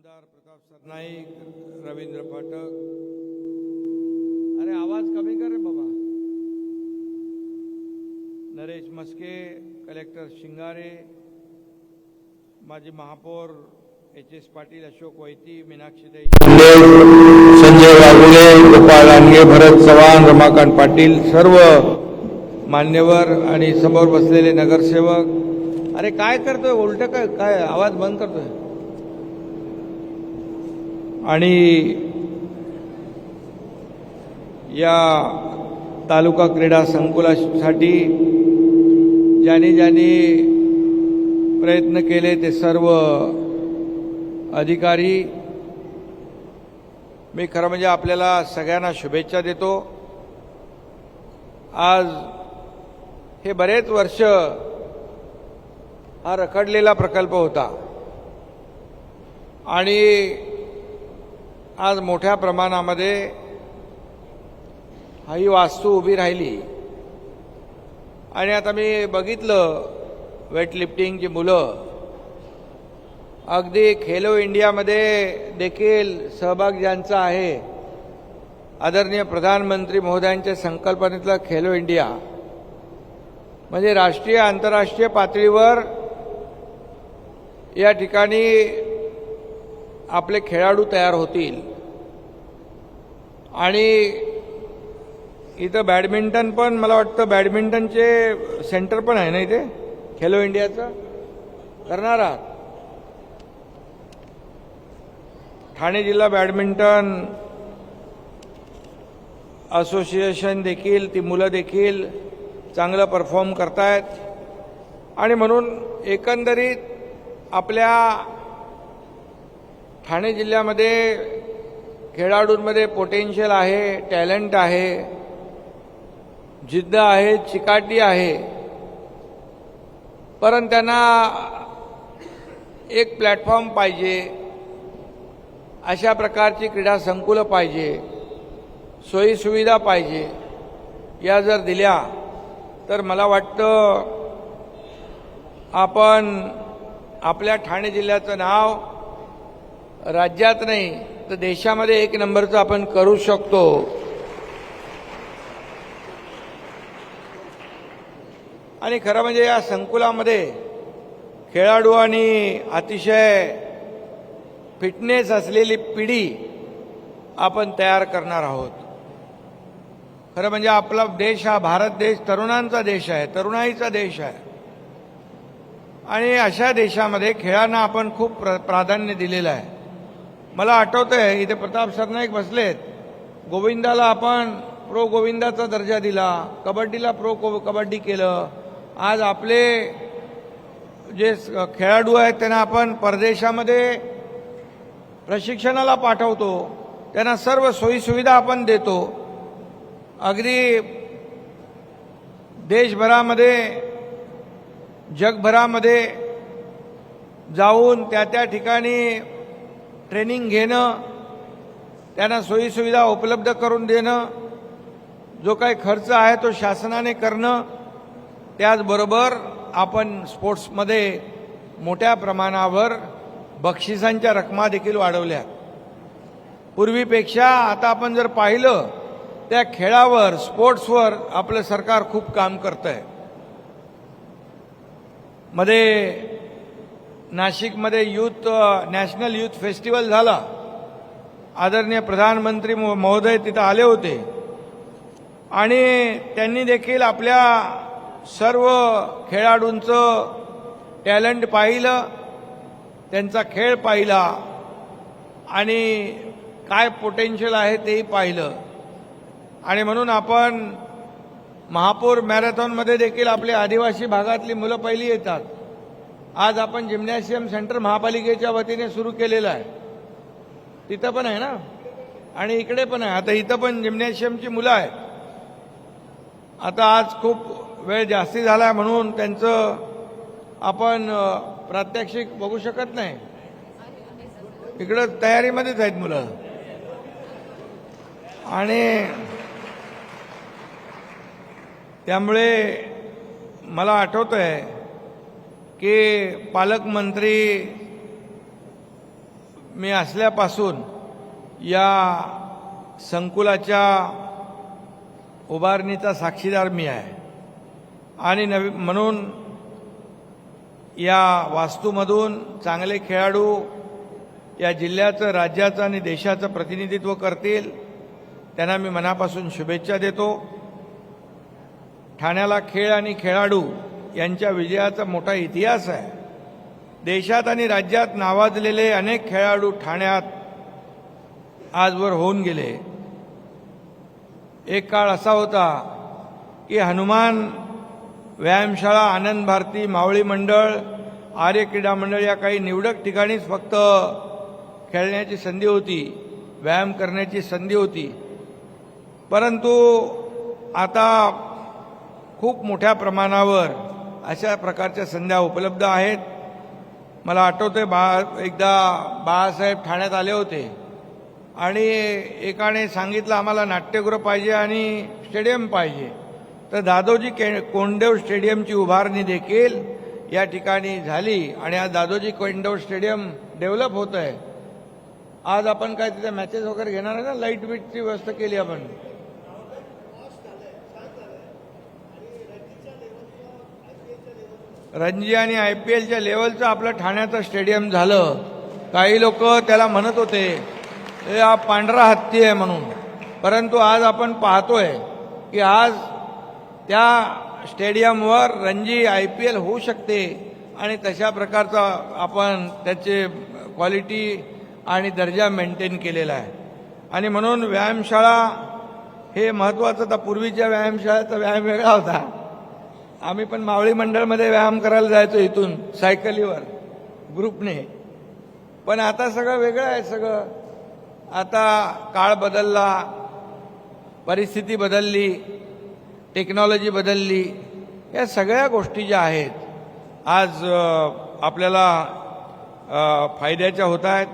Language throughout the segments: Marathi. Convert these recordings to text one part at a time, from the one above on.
आमदार प्रताप सरनाईक रवींद्र पाठक. अरे आवाज कमी कर रे बाबा. नरेश मस्के कलेक्टर शिंगारे माजी महापौर एच एस पाटील अशोक वैती मीनाक्षीताई संजय वाघुले गोपाळ लांडगे भरत चव्हाण रमाकांत पाटील सर्व मान्यवर आणि समोर बसलेले नगरसेवक. अरे काय करतोय? उलट काय? काय? आवाज बंद करतोय? आणि या तालुका क्रीडा संकुलासाठी ज्याने ज्याने प्रयत्न केले ते सर्व अधिकारी मी खरं म्हणजे आपल्याला सगळ्यांना शुभेच्छा देतो. आज हे बरेच वर्ष हा रखडलेला प्रकल्प होता. आणि आज मोठ्या प्रमाणामध्ये ही वास्तू उभी राहिली. आणि आता मी बघितलं वेटलिफ्टिंगची मुलं. अगदी खेलो इंडियामध्ये देखील सहभाग ज्यांचा आहे आदरणीय प्रधानमंत्री महोदयांच्या संकल्पनेतलं खेलो इंडिया. म्हणजे राष्ट्रीय आंतरराष्ट्रीय पातळीवर या ठिकाणी आपले खेळाडू तयार होतील. आणि इथं बॅडमिंटन पण मला वाटतं बॅडमिंटनचे सेंटर पण आहे ना इथे? खेलो इंडियाचं? करणार आहात. ठाणे जिल्हा बॅडमिंटन असोसिएशन देखील ती मुलं देखील चांगलं परफॉर्म करतायत. आणि म्हणून एकंदरीत आपल्या ठाणे जिल्ह्यामध्ये खेळाडूंमध्ये पोटेन्शियल आहे टॅलेंट आहे जिद्द आहे चिकाटी आहे. परंतु त्यांना एक प्लॅटफॉर्म पाहिजे अशा प्रकारची क्रीडा संकुलं पाहिजे सोयीसुविधा पाहिजे या जर दिल्या तर मला वाटतं आपण आपल्या ठाणे जिल्ह्याचं नाव राज्यात नाही तर देशामध्ये एक नंबरचं आपण करू शकतो. आणि खरं म्हणजे या संकुलामध्ये खेळाडू आणि अतिशय फिटनेस असलेली पिढी आपण तयार करणार आहोत. खरं म्हणजे आपला देश हा भारत देश तरुणांचा देश आहे तरुणाईचा देश आहे. आणि अशा देशामध्ये खेळांना आपण खूप प्र प्राधान्य दिलेलं आहे. मला आठवतंय इथे प्रताप सरनाईक बसलेत. गोविंदाला आपण प्रो गोविंदाचा दर्जा दिला. कबड्डीला प्रो को कबड्डी केलं. आज आपले जे खेळाडू आहेत त्यांना आपण परदेशामध्ये प्रशिक्षणाला पाठवतो. त्यांना सर्व सोयीसुविधा आपण देतो. अगदी देशभरामध्ये जगभरामध्ये जाऊन त्या त्या ठिकाणी ट्रेनिंग घेणं त्यांना सोयीसुविधा उपलब्ध करून देणं जो काही खर्च आहे तो शासनाने करणं त्याचबरोबर आपण स्पोर्ट्समध्ये मोठ्या प्रमाणावर बक्षिसांच्या रकमा देखील वाढवल्या. पूर्वीपेक्षा आता आपण जर पाहिलं त्या खेळावर स्पोर्ट्सवर आपलं सरकार खूप काम करत आहे मध्ये नाशिकमध्ये यूथ नॅशनल यूथ फेस्टिवल झाला. आदरणीय प्रधानमंत्री महोदय तिथं आले होते. आणि त्यांनी देखील आपल्या सर्व खेळाडूंचं टॅलेंट पाहिलं त्यांचा खेळ पाहिला आणि काय पोटेन्शियल आहे तेही पाहिलं. आणि म्हणून आपण महापौर मॅरेथॉनमध्ये देखील आपली आदिवासी भागातली मुलं पहिली येतात. आज आपण जिम्नॅशियम सेंटर महापालिकेच्या वतीने सुरू केलेलं आहे. तिथं पण आहे ना? आणि इकडे पण आहे. आता इथं पण जिम्नॅशियमची मुलं आहेत. आता आज खूप वेळ जास्ती झाला आहे म्हणून त्यांचं आपण प्रात्यक्षिक बघू शकत नाही. इकडं तयारीमध्येच आहेत मुलं. आणि त्यामुळे मला आठवतं आहे की पालकमंत्री मी असल्यापासून या संकुलाच्या उभारणीचा साक्षीदार मी आहे. आणि नवी म्हणून या वास्तूमधून चांगले खेळाडू या जिल्ह्याचं राज्याचं आणि देशाचं प्रतिनिधित्व करतील त्यांना मी मनापासून शुभेच्छा देतो. ठाण्याला खेळ आणि खेळाडू यांच्या विजयाचा मोठा इतिहास आहे. देशात आणि राज्यात नावाजलेले अनेक खेळाडू ठाण्यात आजवर होऊन गेले. एक काळ असा होता की हनुमान व्यायामशाळा आनंद भारती मावळी मंडळ आर्य क्रीडा मंडळ या काही निवडक ठिकाणीच फक्त खेळण्याची संधी होती व्यायाम करण्याची संधी होती. परंतु आता खूप मोठ्या प्रमाणावर अशा प्रकारच्या संध्या उपलब्ध आहेत. मला आठवतंय बा एकदा बाळासाहेब ठाण्यात आले होते. आणि एकाने सांगितलं आम्हाला नाट्यगृह पाहिजे आणि स्टेडियम पाहिजे. तर दादोजी के कोंडेव स्टेडियमची उभारणी देखील या ठिकाणी झाली. आणि आज दादोजी कोंडेव स्टेडियम डेव्हलप होत आहे आज आपण काय तिथे मॅचेस वगैरे घेणार आहे ना? लाइट बीटची व्यवस्था केली आपण. रणजी आणि आय पी एलच्या लेवलचं आपलं ठाण्याचं स्टेडियम झालं. काही लोक त्याला म्हणत होते हे हा पांढरा हत्ती आहे म्हणून. परंतु आज आपण पाहतोय की आज त्या स्टेडियमवर रणजी आय पी एल होऊ शकते आणि तशा प्रकारचा आपण त्याचे क्वालिटी आणि दर्जा मेंटेन केलेला आहे. आणि म्हणून व्यायामशाळा हे महत्त्वाचं तर पूर्वीच्या व्यायामशाळेचा व्यायाम वेगळा होता. आम्ही पण मावळी मंडळमध्ये व्यायाम करायला जायचो इथून सायकलीवर ग्रुपने. पण आता सगळं वेगळं आहे सगळं. आता काळ बदलला परिस्थिती बदलली टेक्नॉलॉजी बदलली. या सगळ्या गोष्टी ज्या आहेत आज आपल्याला फायद्याच्या होत आहेत.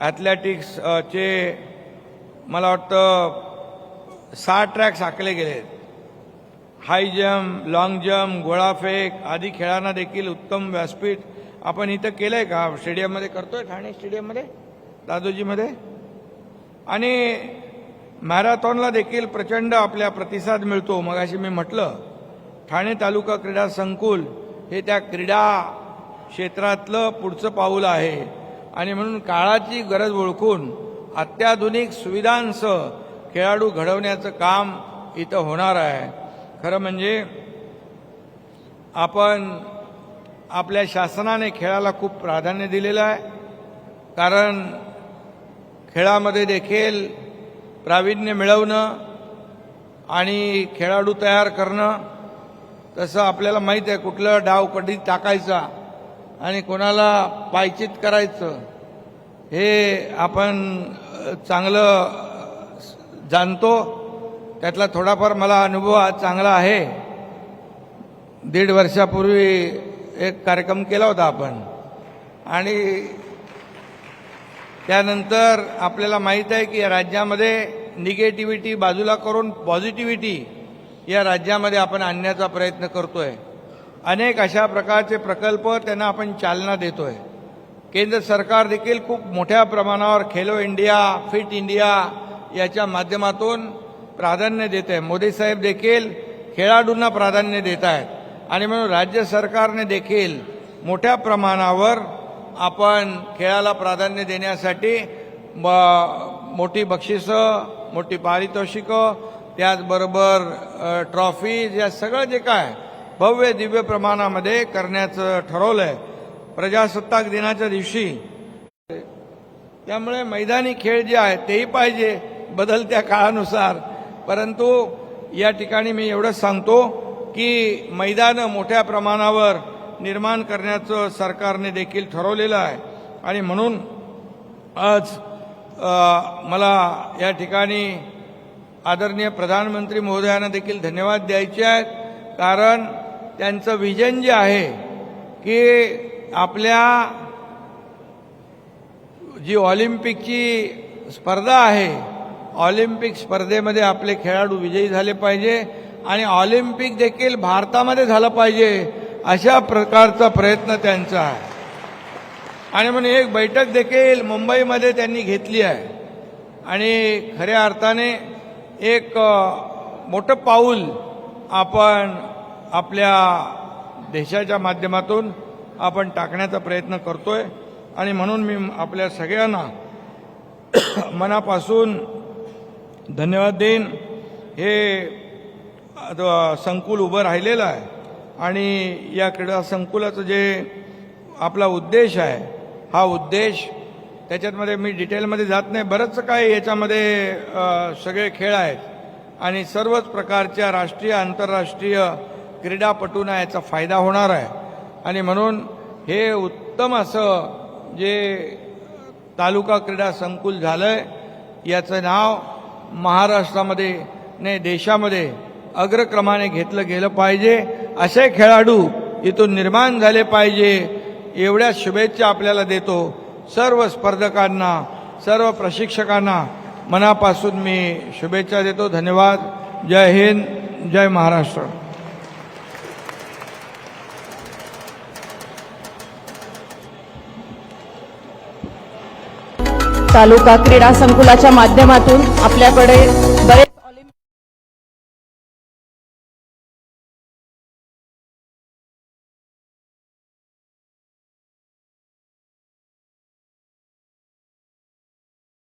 ॲथलेटिक्सचे मला वाटतं सहा ट्रॅक्स आखले गेलेत. हाय जम्प लॉंग जम्प गोळाफेक आदी खेळांना देखील उत्तम व्यासपीठ. आपण इथं केलंय का? स्टेडियममध्ये करतोय ठाणे स्टेडियममध्ये? दादोजीमध्ये? आणि मॅरेथॉनला देखील प्रचंड आपल्या प्रतिसाद मिळतो. मग अशी मी म्हटलं ठाणे तालुका क्रीडा संकुल हे त्या क्रीडा क्षेत्रातलं पुढचं पाऊल आहे. आणि म्हणून काळाची गरज ओळखून अत्याधुनिक सुविधांसह खेळाडू घडवण्याचं काम इथं होणार आहे. खरं म्हणजे आपण आपल्या शासनाने खेळाला खूप प्राधान्य दिलेलं आहे. कारण खेळामध्ये देखील प्रावीण्य मिळवणं आणि खेळाडू तयार करणं तसं आपल्याला माहीत आहे. कुठलं डाव कधी टाकायचा आणि कोणाला पायचित करायचं हे आपण चांगलं जाणतो. त्यातला थोडाफार मला अनुभव आज चांगला आहे. दीड वर्षापूर्वी एक कार्यक्रम केला होता आपण. आणि त्यानंतर आपल्याला माहीत आहे की या राज्यामध्ये निगेटिव्हिटी बाजूला करून पॉझिटिव्हिटी या राज्यामध्ये आपण आणण्याचा प्रयत्न करतोय. अनेक अशा प्रकारचे प्रकल्प त्यांना आपण चालना देतोय. केंद्र सरकार देखील खूप मोठ्या प्रमाणावर खेलो इंडिया फिट इंडिया याच्या माध्यमातून प्राधान्य देत आहे. मोदी साहेब देखील खेळाडूंना प्राधान्य देत आहेत. आणि म्हणून राज्य सरकारने देखील मोठ्या प्रमाणावर आपण खेळाला प्राधान्य देण्यासाठी ब- मोठी बक्षिसं मोठी पारितोषिकं त्याचबरोबर ट्रॉफीज या सगळं जे काय भव्य दिव्य प्रमाणामध्ये करण्याचं ठरवलं आहे प्रजासत्ताक दिनाच्या दिवशी. त्यामुळे मैदानी खेळ जे आहेत तेही पाहिजे बदलत्या काळानुसार. परंतु या ठिकाणी मी एवढंच सांगतो की मैदानं मोठ्या प्रमाणावर निर्माण करण्याचं सरकारने देखील ठरवलेलं आहे. आणि म्हणून आज मला या ठिकाणी आदरणीय प्रधानमंत्री महोदयांना देखील धन्यवाद द्यायचे आहेत. कारण त्यांचं विजन जे आहे की आपल्या जी ऑलिम्पिकची स्पर्धा आहे ऑलिम्पिक स्पर्धेमध्ये आपले खेळाडू विजयी झाले पाहिजे आणि ऑलिम्पिक देखील भारतामध्ये झालं पाहिजे अशा प्रकारचा प्रयत्न त्यांचा आहे. आणि म्हणून एक बैठक देखील मुंबईमध्ये त्यांनी घेतली आहे. आणि खऱ्या अर्थाने एक मोठं पाऊल आपण आपल्या देशाच्या माध्यमातून आपण टाकण्याचा प्रयत्न करतोय. आणि म्हणून मी आपल्या सगळ्यांना मनापासून धन्यवाद देईन हे संकुल उभं राहिलेलं आहे. आणि या क्रीडा संकुलाचं जे आपला उद्देश आहे हा उद्देश त्याच्यातमध्ये मी डिटेलमध्ये जात नाही. बरंचसं काही याच्यामध्ये सगळे खेळ आहेत. आणि सर्वच प्रकारच्या राष्ट्रीय आंतरराष्ट्रीय क्रीडापटूंना याचा फायदा होणार आहे. आणि म्हणून हे उत्तम असं जे तालुका क्रीडा संकुल झालं आहे याचं नाव महाराष्ट्रामध्ये नाही देशामध्ये अग्रक्रमाने घेतलं गेलं पाहिजे. असे खेळाडू इथून निर्माण झाले पाहिजे. एवढ्या शुभेच्छा आपल्याला देतो. सर्व स्पर्धकांना सर्व प्रशिक्षकांना मनापासून मी शुभेच्छा देतो. धन्यवाद. जय हिंद. जय महाराष्ट्र. तालुका क्रीडा संकुलाच्या माध्यमातून आपल्याकडे